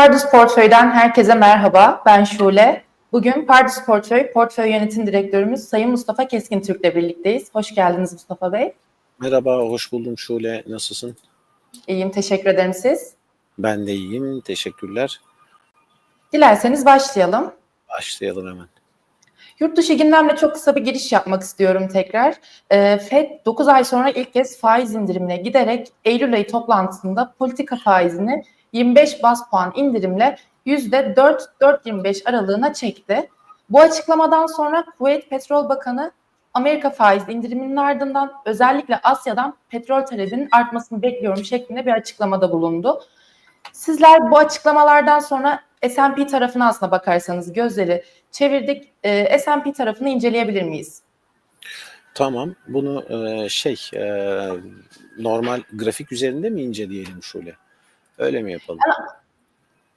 Pardus Portföy'den herkese merhaba. Ben Şule. Bugün Pardus Portföy, Portföy Yönetim Direktörümüz Sayın Mustafa Keskin Türk'le birlikteyiz. Hoş geldiniz Mustafa Bey. Merhaba, hoş buldum Şule. Nasılsın? İyiyim, teşekkür ederim siz. Ben de iyiyim, teşekkürler. Dilerseniz başlayalım. Başlayalım hemen. Yurt dışı gündemle çok kısa bir giriş yapmak istiyorum tekrar. Ee, FED 9 ay sonra ilk kez faiz indirimine giderek Eylül ayı toplantısında politika faizini 25 bas puan indirimle %4-4.25 aralığına çekti. Bu açıklamadan sonra Kuveyt Petrol Bakanı Amerika faiz indiriminin ardından özellikle Asya'dan petrol talebinin artmasını bekliyorum şeklinde bir açıklamada bulundu. Sizler bu açıklamalardan sonra S&P tarafına aslına bakarsanız gözleri çevirdik. E, S&P tarafını inceleyebilir miyiz? Tamam, bunu e, şey e, normal grafik üzerinde mi inceleyelim Şule? Öyle mi yapalım?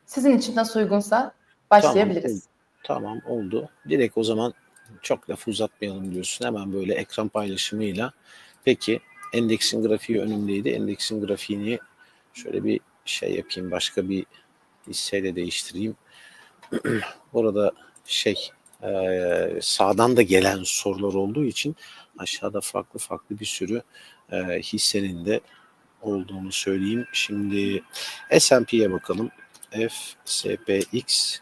Sizin için nasıl uygunsa başlayabiliriz. Tamam, oldu. Direkt o zaman çok lafı uzatmayalım diyorsun. Hemen böyle ekran paylaşımıyla. Peki, endeksin grafiği önümdeydi. Endeksin grafiğini şöyle bir şey yapayım. Başka bir hisseyle değiştireyim. Orada şey e, sağdan da gelen sorular olduğu için aşağıda farklı farklı bir sürü e, hissenin de olduğunu söyleyeyim. Şimdi S&P'ye bakalım. FSPX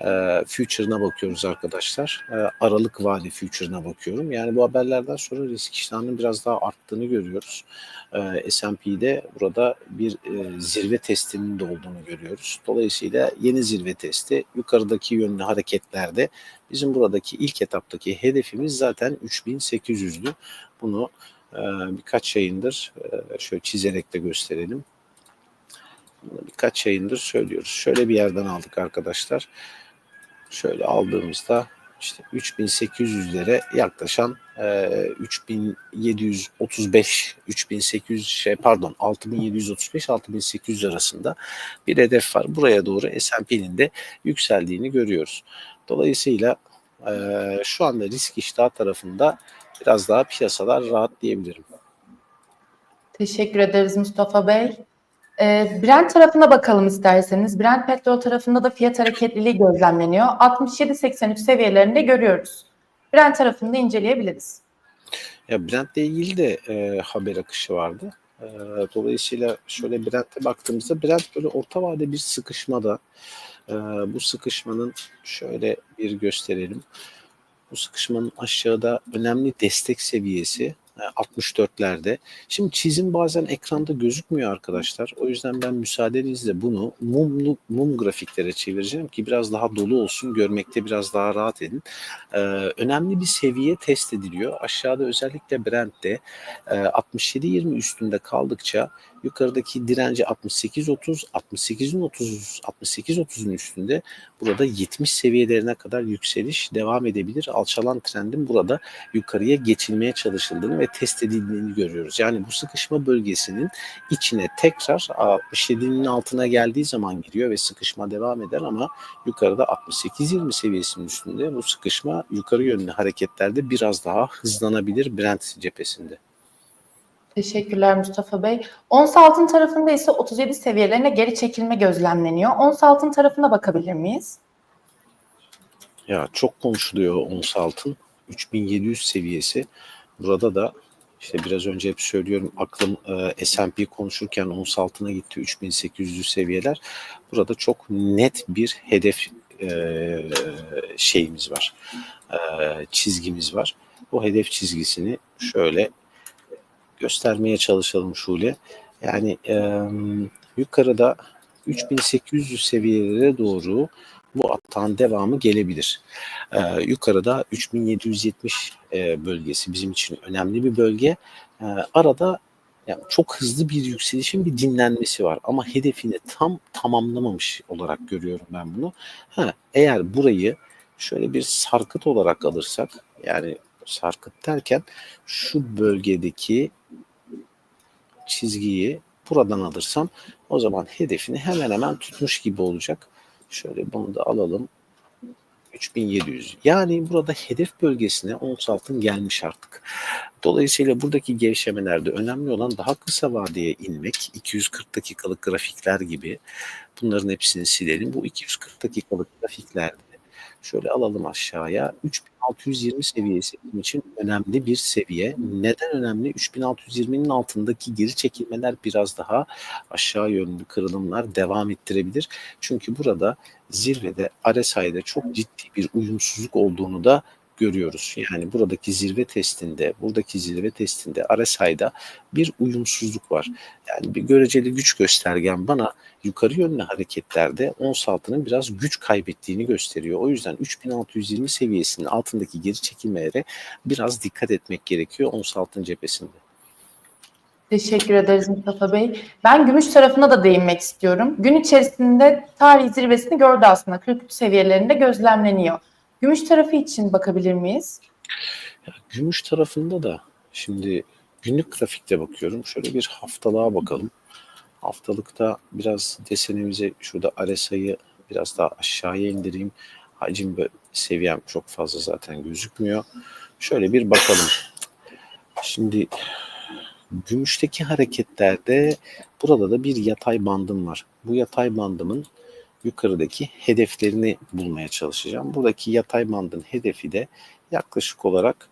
e, future'ına bakıyoruz arkadaşlar. E, Aralık vade future'ına bakıyorum. Yani bu haberlerden sonra risk iştahının biraz daha arttığını görüyoruz. E, S&P'de burada bir e, zirve testinin de olduğunu görüyoruz. Dolayısıyla yeni zirve testi yukarıdaki yönlü hareketlerde bizim buradaki ilk etaptaki hedefimiz zaten 3800'dü. Bunu e, birkaç yayındır e, şöyle çizerek de gösterelim. Bunu birkaç yayındır söylüyoruz. Şöyle bir yerden aldık arkadaşlar. Şöyle aldığımızda işte 3800'lere yaklaşan e, 3735 3800 şey pardon 6735 6800 arasında bir hedef var. Buraya doğru S&P'nin de yükseldiğini görüyoruz. Dolayısıyla e, şu anda risk iştah tarafında biraz daha piyasalar rahat diyebilirim. Teşekkür ederiz Mustafa Bey. E, Brent tarafına bakalım isterseniz. Brent petrol tarafında da fiyat hareketliliği gözlemleniyor. 67-83 seviyelerinde görüyoruz. Brent tarafını da inceleyebiliriz. Ya Brent'le ilgili de e, haber akışı vardı. E, dolayısıyla şöyle Brent'e baktığımızda Brent böyle orta vade bir sıkışmada. E, bu sıkışmanın şöyle bir gösterelim. Bu sıkışmanın aşağıda önemli destek seviyesi 64'lerde. Şimdi çizim bazen ekranda gözükmüyor arkadaşlar. O yüzden ben müsaadenizle bunu mumlu, mum grafiklere çevireceğim ki biraz daha dolu olsun. Görmekte biraz daha rahat edin. Ee, önemli bir seviye test ediliyor. Aşağıda özellikle Brent'te e, 67-20 üstünde kaldıkça yukarıdaki direnci 68-30, 68'in 30, 68-30'un üstünde burada 70 seviyelerine kadar yükseliş devam edebilir. Alçalan trendin burada yukarıya geçilmeye çalışıldığını ve test edildiğini görüyoruz. Yani bu sıkışma bölgesinin içine tekrar 67'nin altına geldiği zaman giriyor ve sıkışma devam eder ama yukarıda 68-20 seviyesinin üstünde bu sıkışma yukarı yönlü hareketlerde biraz daha hızlanabilir Brent cephesinde. Teşekkürler Mustafa Bey. Ons altın tarafında ise 37 seviyelerine geri çekilme gözlemleniyor. Ons altın tarafına bakabilir miyiz? Ya çok konuşuluyor ons altın. 3700 seviyesi. Burada da işte biraz önce hep söylüyorum aklım e, S&P konuşurken ons altına gitti 3800 seviyeler. Burada çok net bir hedef e, şeyimiz var. E, çizgimiz var. Bu hedef çizgisini şöyle göstermeye çalışalım Şule. Yani e, yukarıda 3800 seviyelere doğru bu atağın devamı gelebilir. Ee, yukarıda 3770 e, bölgesi bizim için önemli bir bölge. Ee, arada yani çok hızlı bir yükselişin bir dinlenmesi var ama hedefini tam tamamlamamış olarak görüyorum ben bunu. Ha, eğer burayı şöyle bir sarkıt olarak alırsak yani sarkıt derken şu bölgedeki çizgiyi buradan alırsam o zaman hedefini hemen hemen tutmuş gibi olacak. Şöyle bunu da alalım. 3700. Yani burada hedef bölgesine ons altın gelmiş artık. Dolayısıyla buradaki gevşemelerde önemli olan daha kısa vadeye inmek. 240 dakikalık grafikler gibi. Bunların hepsini silelim. Bu 240 dakikalık grafiklerde şöyle alalım aşağıya. 3620 seviyesi bizim için önemli bir seviye. Neden önemli? 3620'nin altındaki geri çekilmeler biraz daha aşağı yönlü kırılımlar devam ettirebilir. Çünkü burada zirvede RSI'de çok ciddi bir uyumsuzluk olduğunu da görüyoruz. Yani buradaki zirve testinde, buradaki zirve testinde RSI'da bir uyumsuzluk var. Yani bir göreceli güç göstergen bana yukarı yönlü hareketlerde ons altının biraz güç kaybettiğini gösteriyor. O yüzden 3620 seviyesinin altındaki geri çekilmelere biraz dikkat etmek gerekiyor ons altın cephesinde. Teşekkür ederiz Mustafa Bey. Ben gümüş tarafına da değinmek istiyorum. Gün içerisinde tarih zirvesini gördü aslında. 43 seviyelerinde gözlemleniyor. Gümüş tarafı için bakabilir miyiz? Gümüş tarafında da şimdi günlük grafikte bakıyorum. Şöyle bir haftalığa bakalım. Haftalıkta biraz desenimize şurada RSI'yi biraz daha aşağıya indireyim. Hacim seviyem çok fazla zaten gözükmüyor. Şöyle bir bakalım. Şimdi gümüşteki hareketlerde burada da bir yatay bandım var. Bu yatay bandımın yukarıdaki hedeflerini bulmaya çalışacağım. Buradaki yatay bandın hedefi de yaklaşık olarak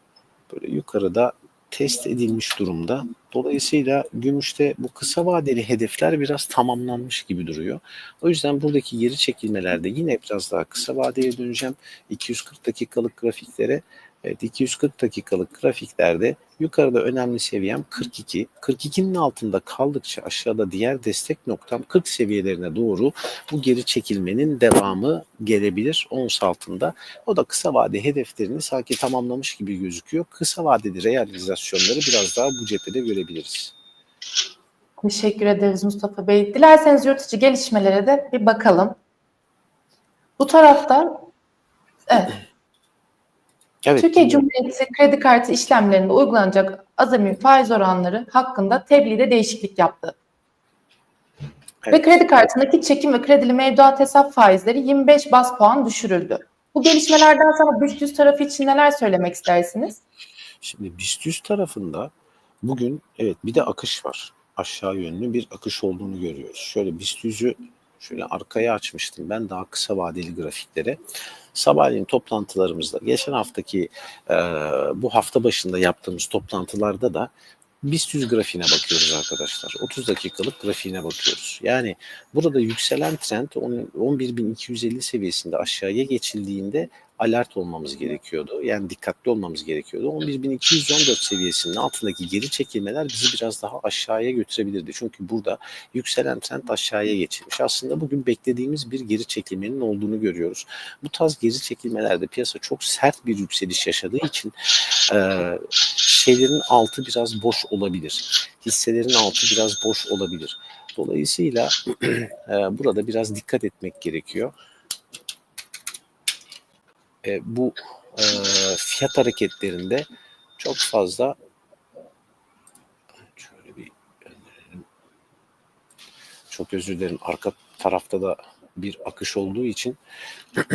böyle yukarıda test edilmiş durumda. Dolayısıyla gümüşte bu kısa vadeli hedefler biraz tamamlanmış gibi duruyor. O yüzden buradaki geri çekilmelerde yine biraz daha kısa vadeye döneceğim. 240 dakikalık grafiklere Evet 240 dakikalık grafiklerde yukarıda önemli seviyem 42. 42'nin altında kaldıkça aşağıda diğer destek noktam 40 seviyelerine doğru bu geri çekilmenin devamı gelebilir ons altında. O da kısa vade hedeflerini sanki tamamlamış gibi gözüküyor. Kısa vadeli realizasyonları biraz daha bu cephede görebiliriz. Teşekkür ederiz Mustafa Bey. Dilerseniz yurt içi gelişmelere de bir bakalım. Bu tarafta evet, Evet, Türkiye. Cumhuriyeti kredi kartı işlemlerinde uygulanacak azami faiz oranları hakkında tebliğde değişiklik yaptı. Ve Evet. kredi kartındaki çekim ve kredili mevduat hesap faizleri 25 bas puan düşürüldü. Bu gelişmelerden sonra BIST tarafı için neler söylemek istersiniz? Şimdi BIST 100 tarafında bugün evet bir de akış var. Aşağı yönlü bir akış olduğunu görüyoruz. Şöyle BIST 100'ü şöyle arkaya açmıştım ben daha kısa vadeli grafiklere. Sabahleyin toplantılarımızda geçen haftaki e, bu hafta başında yaptığımız toplantılarda da BIST 100 grafiğine bakıyoruz arkadaşlar. 30 dakikalık grafiğine bakıyoruz. Yani burada yükselen trend on- 11.250 seviyesinde aşağıya geçildiğinde alert olmamız gerekiyordu. Yani dikkatli olmamız gerekiyordu. 11.214 seviyesinin altındaki geri çekilmeler bizi biraz daha aşağıya götürebilirdi. Çünkü burada yükselen trend aşağıya geçilmiş. Aslında bugün beklediğimiz bir geri çekilmenin olduğunu görüyoruz. Bu tarz geri çekilmelerde piyasa çok sert bir yükseliş yaşadığı için e, şeylerin altı biraz boş olabilir. Hisselerin altı biraz boş olabilir. Dolayısıyla e, burada biraz dikkat etmek gerekiyor. E, bu e, fiyat hareketlerinde çok fazla şöyle bir. Çok özür dilerim. Arka tarafta da bir akış olduğu için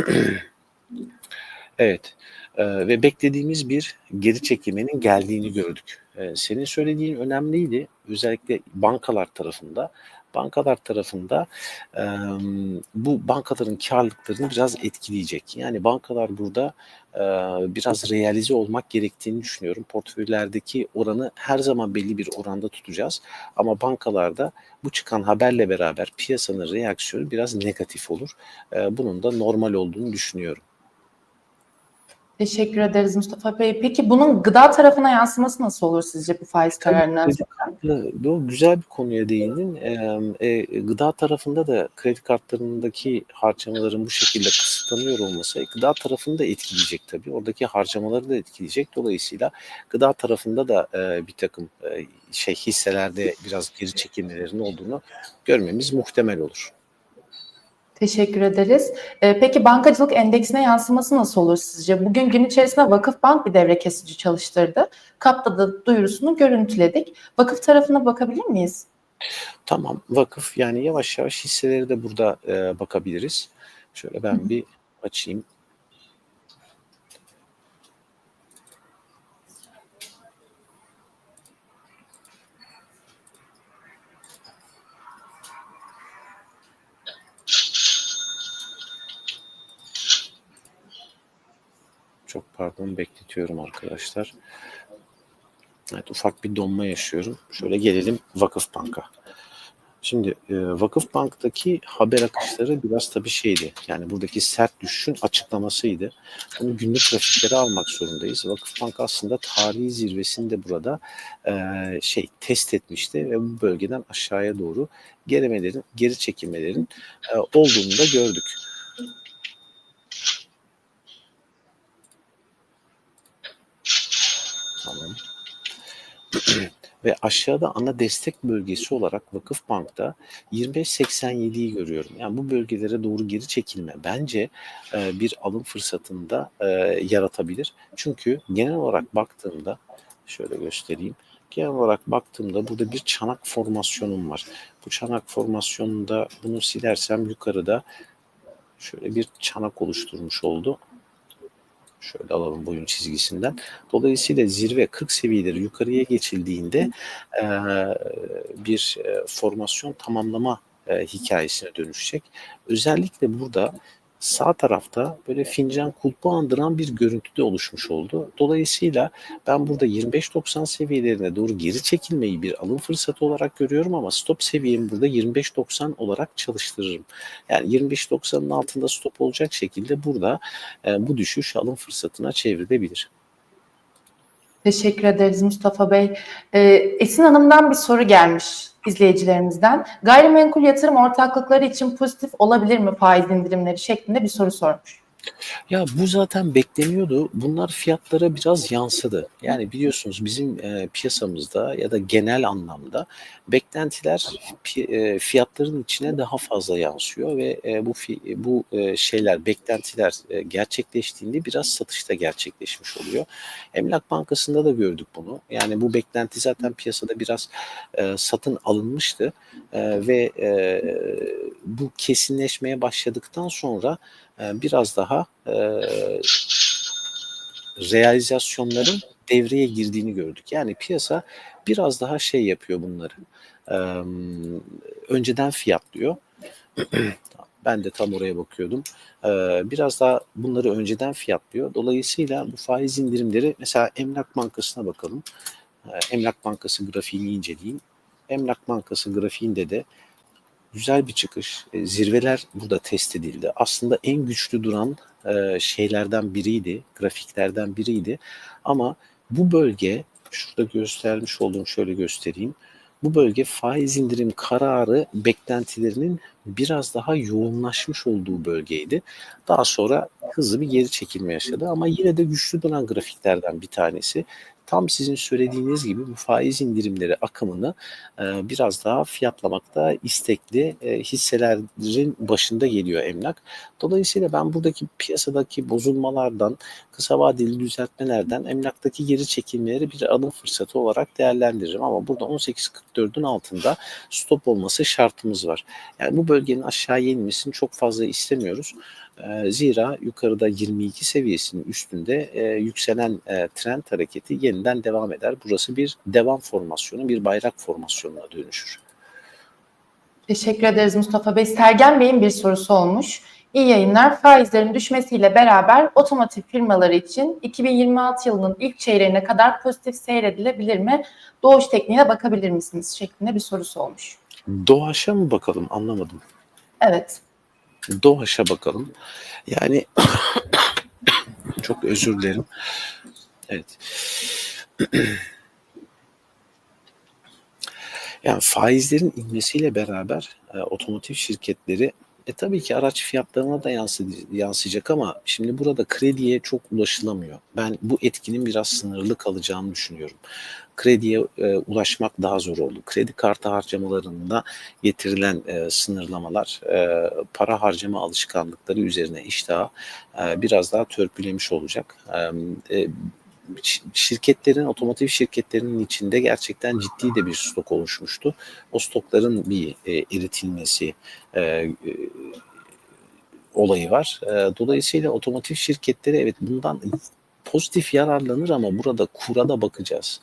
evet e, ve beklediğimiz bir geri çekilmenin geldiğini gördük. E, senin söylediğin önemliydi. Özellikle bankalar tarafında. Bankalar tarafında e, bu bankaların karlılıklarını biraz etkileyecek. Yani bankalar burada e, biraz realize olmak gerektiğini düşünüyorum. Portföylerdeki oranı her zaman belli bir oranda tutacağız. Ama bankalarda bu çıkan haberle beraber piyasanın reaksiyonu biraz negatif olur. E, bunun da normal olduğunu düşünüyorum. Teşekkür ederiz Mustafa Bey. Peki bunun gıda tarafına yansıması nasıl olur sizce bu faiz kararından sonra? Bu güzel bir konuya değindin. Ee, e, gıda tarafında da kredi kartlarındaki harcamaların bu şekilde kısıtlanıyor olması gıda tarafını da etkileyecek tabii. Oradaki harcamaları da etkileyecek. Dolayısıyla gıda tarafında da e, bir takım e, şey hisselerde biraz geri çekilmelerin olduğunu görmemiz muhtemel olur. Teşekkür ederiz. Ee, peki bankacılık endeksine yansıması nasıl olur sizce? Bugün gün içerisinde Vakıfbank bir devre kesici çalıştırdı. Kapta da duyurusunu görüntüledik. Vakıf tarafına bakabilir miyiz? Tamam vakıf yani yavaş yavaş hisseleri de burada e, bakabiliriz. Şöyle ben bir açayım. Çok pardon bekletiyorum arkadaşlar. Evet ufak bir donma yaşıyorum. Şöyle gelelim Vakıfbank'a. Şimdi e, Vakıfbank'taki haber akışları biraz tabii şeydi. Yani buradaki sert düşüşün açıklamasıydı. Bunu günlük grafiklere almak zorundayız. Vakıfbank aslında tarihi zirvesini de burada e, şey test etmişti ve bu bölgeden aşağıya doğru gerimelerin, geri çekilmelerin e, olduğunu da gördük. Ve aşağıda ana destek bölgesi olarak Vakıfbank'ta 25.87'yi görüyorum. Yani bu bölgelere doğru geri çekilme bence e, bir alım fırsatında e, yaratabilir. Çünkü genel olarak baktığımda şöyle göstereyim. Genel olarak baktığımda burada bir çanak formasyonum var. Bu çanak formasyonunda bunu silersem yukarıda şöyle bir çanak oluşturmuş oldu. Şöyle alalım boyun çizgisinden. Dolayısıyla zirve 40 seviyeleri yukarıya geçildiğinde e, bir e, formasyon tamamlama e, hikayesine dönüşecek. Özellikle burada sağ tarafta böyle fincan kulpu andıran bir görüntü de oluşmuş oldu. Dolayısıyla ben burada 25.90 seviyelerine doğru geri çekilmeyi bir alım fırsatı olarak görüyorum ama stop seviyemi burada 25.90 olarak çalıştırırım. Yani 25.90'ın altında stop olacak şekilde burada e, bu düşüş alım fırsatına çevrilebilir. Teşekkür ederiz Mustafa Bey. Ee, Esin Hanım'dan bir soru gelmiş izleyicilerimizden. Gayrimenkul yatırım ortaklıkları için pozitif olabilir mi faiz indirimleri şeklinde bir soru sormuş. Ya bu zaten bekleniyordu. Bunlar fiyatlara biraz yansıdı. Yani biliyorsunuz bizim e, piyasamızda ya da genel anlamda beklentiler pi- e, fiyatların içine daha fazla yansıyor ve e, bu fi- bu e, şeyler beklentiler e, gerçekleştiğinde biraz satışta gerçekleşmiş oluyor. Emlak Bankası'nda da gördük bunu. Yani bu beklenti zaten piyasada biraz e, satın alınmıştı E, ve e, bu kesinleşmeye başladıktan sonra biraz daha e, realizasyonların devreye girdiğini gördük. Yani piyasa biraz daha şey yapıyor bunları. E, önceden fiyatlıyor. ben de tam oraya bakıyordum. E, biraz daha bunları önceden fiyatlıyor. Dolayısıyla bu faiz indirimleri mesela Emlak Bankası'na bakalım. Emlak Bankası grafiğini inceleyeyim. Emlak Bankası grafiğinde de güzel bir çıkış. E, zirveler burada test edildi. Aslında en güçlü duran e, şeylerden biriydi, grafiklerden biriydi. Ama bu bölge, şurada göstermiş olduğum şöyle göstereyim. Bu bölge faiz indirim kararı beklentilerinin biraz daha yoğunlaşmış olduğu bölgeydi. Daha sonra hızlı bir geri çekilme yaşadı ama yine de güçlü duran grafiklerden bir tanesi tam sizin söylediğiniz gibi bu faiz indirimleri akımını e, biraz daha fiyatlamakta istekli e, hisselerin başında geliyor emlak. Dolayısıyla ben buradaki piyasadaki bozulmalardan, kısa vadeli düzeltmelerden emlaktaki geri çekilmeleri bir adım fırsatı olarak değerlendiririm. Ama burada 18.44'ün altında stop olması şartımız var. Yani bu bölgenin aşağıya inmesini çok fazla istemiyoruz. E, Zira yukarıda 22 seviyesinin üstünde e, yükselen e, trend hareketi yeniden devam eder. Burası bir devam formasyonu, bir bayrak formasyonuna dönüşür. Teşekkür ederiz Mustafa Bey. Sergen Bey'in bir sorusu olmuş. İyi yayınlar. Faizlerin düşmesiyle beraber otomotiv firmaları için 2026 yılının ilk çeyreğine kadar pozitif seyredilebilir mi? Doğuş tekniğine bakabilir misiniz? şeklinde bir sorusu olmuş. Doğaç'a mı bakalım anlamadım. Evet. Doğaç'a bakalım. Yani çok özür dilerim. Evet. Yani faizlerin inmesiyle beraber e, otomotiv şirketleri e tabii ki araç fiyatlarına da yansıyacak ama şimdi burada krediye çok ulaşılamıyor. Ben bu etkinin biraz sınırlı kalacağını düşünüyorum. Krediye e, ulaşmak daha zor oldu. Kredi kartı harcamalarında getirilen e, sınırlamalar e, para harcama alışkanlıkları üzerine iştahı e, biraz daha törpülemiş olacak. E, e, şirketlerin, otomotiv şirketlerinin içinde gerçekten ciddi de bir stok oluşmuştu. O stokların bir e, eritilmesi e, e, olayı var. E, dolayısıyla otomotiv şirketleri evet bundan pozitif yararlanır ama burada kura da bakacağız.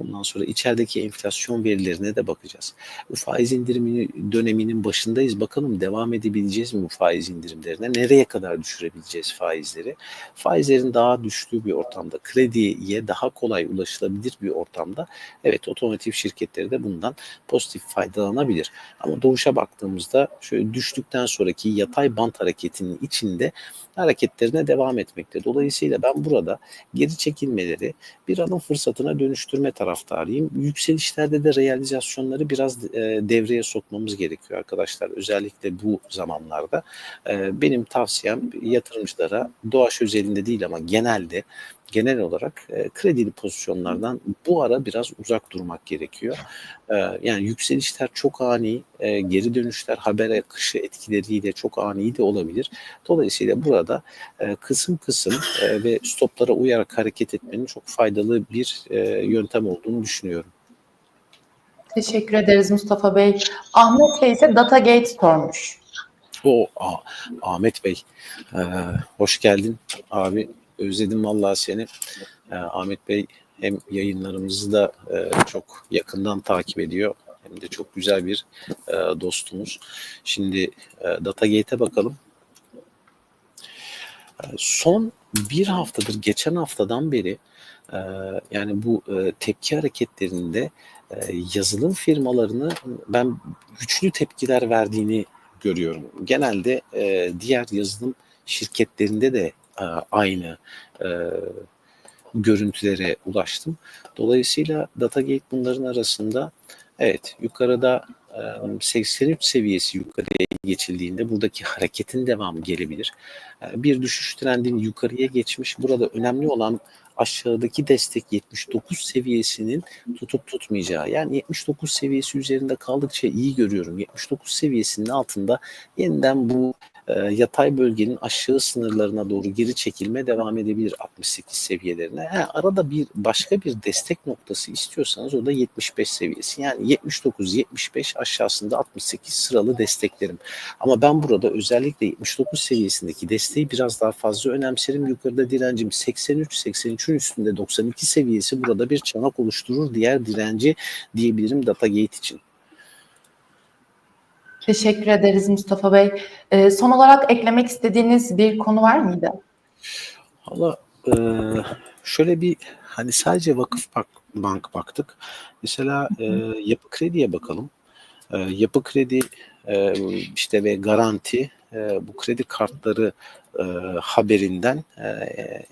Ondan sonra içerideki enflasyon verilerine de bakacağız. Bu faiz indirimi döneminin başındayız. Bakalım devam edebileceğiz mi bu faiz indirimlerine? Nereye kadar düşürebileceğiz faizleri? Faizlerin daha düştüğü bir ortamda, krediye daha kolay ulaşılabilir bir ortamda evet otomotiv şirketleri de bundan pozitif faydalanabilir. Ama doğuşa baktığımızda şöyle düştükten sonraki yatay bant hareketinin içinde hareketlerine devam etmekte. Dolayısıyla ben burada geri çekilmeleri bir alım fırsatına dönüştürme taraftarıyım. Yükselişlerde de realizasyonları biraz e, devreye sokmamız gerekiyor arkadaşlar. Özellikle bu zamanlarda. E, benim tavsiyem yatırımcılara doğaç özelinde değil ama genelde genel olarak e, kredili pozisyonlardan bu ara biraz uzak durmak gerekiyor. E, yani yükselişler çok ani, e, geri dönüşler haber akışı etkileriyle çok ani de olabilir. Dolayısıyla burada e, kısım kısım e, ve stoplara uyarak hareket etmenin çok faydalı bir e, yöntem olduğunu düşünüyorum. Teşekkür ederiz Mustafa Bey. Ahmet Bey ise Datagate sormuş. O Ahmet Bey, e, hoş geldin abi. Özledim vallahi seni. E, Ahmet Bey hem yayınlarımızı da e, çok yakından takip ediyor hem de çok güzel bir e, dostumuz. Şimdi e, Datagate'e bakalım. E, son bir haftadır, geçen haftadan beri e, yani bu e, tepki hareketlerinde e, yazılım firmalarını ben güçlü tepkiler verdiğini görüyorum. Genelde e, diğer yazılım şirketlerinde de aynı e, görüntülere ulaştım. Dolayısıyla Datagate bunların arasında evet yukarıda e, 83 seviyesi yukarıya geçildiğinde buradaki hareketin devamı gelebilir. E, bir düşüş trendinin yukarıya geçmiş. Burada önemli olan aşağıdaki destek 79 seviyesinin tutup tutmayacağı. Yani 79 seviyesi üzerinde kaldıkça iyi görüyorum. 79 seviyesinin altında yeniden bu e, yatay bölgenin aşağı sınırlarına doğru geri çekilme devam edebilir 68 seviyelerine. Ha, arada bir başka bir destek noktası istiyorsanız o da 75 seviyesi. Yani 79-75 aşağısında 68 sıralı desteklerim. Ama ben burada özellikle 79 seviyesindeki desteği biraz daha fazla önemserim. Yukarıda direncim 83-83'ün üstünde 92 seviyesi burada bir çanak oluşturur. Diğer direnci diyebilirim Datagate için. Teşekkür ederiz Mustafa Bey. Ee, son olarak eklemek istediğiniz bir konu var mıydı? Valla e, şöyle bir hani sadece vakıf bak, bank baktık. Mesela e, yapı krediye bakalım. E, yapı kredi e, işte ve garanti e, bu kredi kartları e, haberinden e,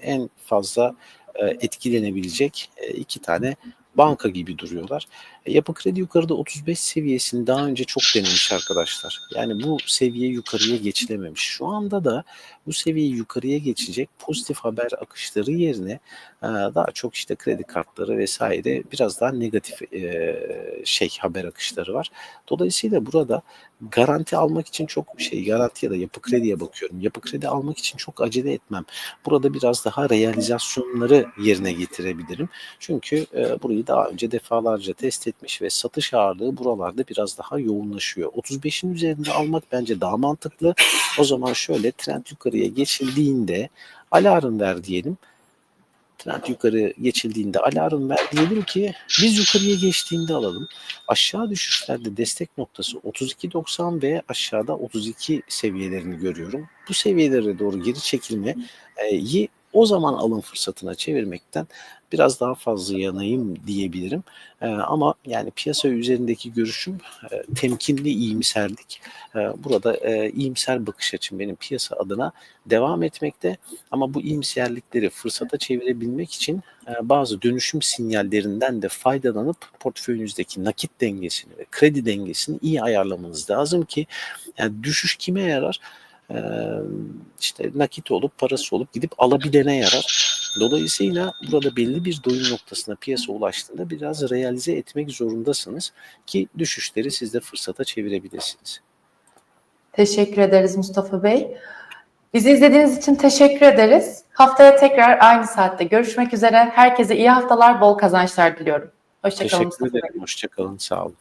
en fazla e, etkilenebilecek e, iki tane banka gibi duruyorlar. E, Yapı Kredi yukarıda 35 seviyesini daha önce çok denemiş arkadaşlar. Yani bu seviye yukarıya geçilememiş. Şu anda da bu seviye yukarıya geçecek pozitif haber akışları yerine e, daha çok işte kredi kartları vesaire biraz daha negatif e, şey haber akışları var. Dolayısıyla burada garanti almak için çok şey garanti ya da yapı krediye bakıyorum. Yapı kredi almak için çok acele etmem. Burada biraz daha realizasyonları yerine getirebilirim. Çünkü e, burayı daha önce defalarca test etmiş ve satış ağırlığı buralarda biraz daha yoğunlaşıyor. 35'in üzerinde almak bence daha mantıklı. O zaman şöyle trend yukarıya geçildiğinde alarm ver diyelim. Trend yukarı geçildiğinde alarm ver diyelim ki biz yukarıya geçtiğinde alalım. Aşağı düşüşlerde destek noktası 32.90 ve aşağıda 32 seviyelerini görüyorum. Bu seviyelere doğru geri çekilmeyi o zaman alım fırsatına çevirmekten biraz daha fazla yanayım diyebilirim. Ee, ama yani piyasa üzerindeki görüşüm e, temkinli iyimserlik. Ee, burada e, iyimser bakış açım benim piyasa adına devam etmekte. Ama bu iyimserlikleri fırsata çevirebilmek için e, bazı dönüşüm sinyallerinden de faydalanıp portföyünüzdeki nakit dengesini ve kredi dengesini iyi ayarlamanız lazım ki yani düşüş kime yarar? Ee, işte nakit olup parası olup gidip alabilene yarar. Dolayısıyla burada belli bir doyum noktasına piyasa ulaştığında biraz realize etmek zorundasınız ki düşüşleri siz de fırsata çevirebilirsiniz. Teşekkür ederiz Mustafa Bey. Bizi izlediğiniz için teşekkür ederiz. Haftaya tekrar aynı saatte görüşmek üzere. Herkese iyi haftalar, bol kazançlar diliyorum. Hoşçakalın Teşekkür ederim. Hoşçakalın. Sağ olun.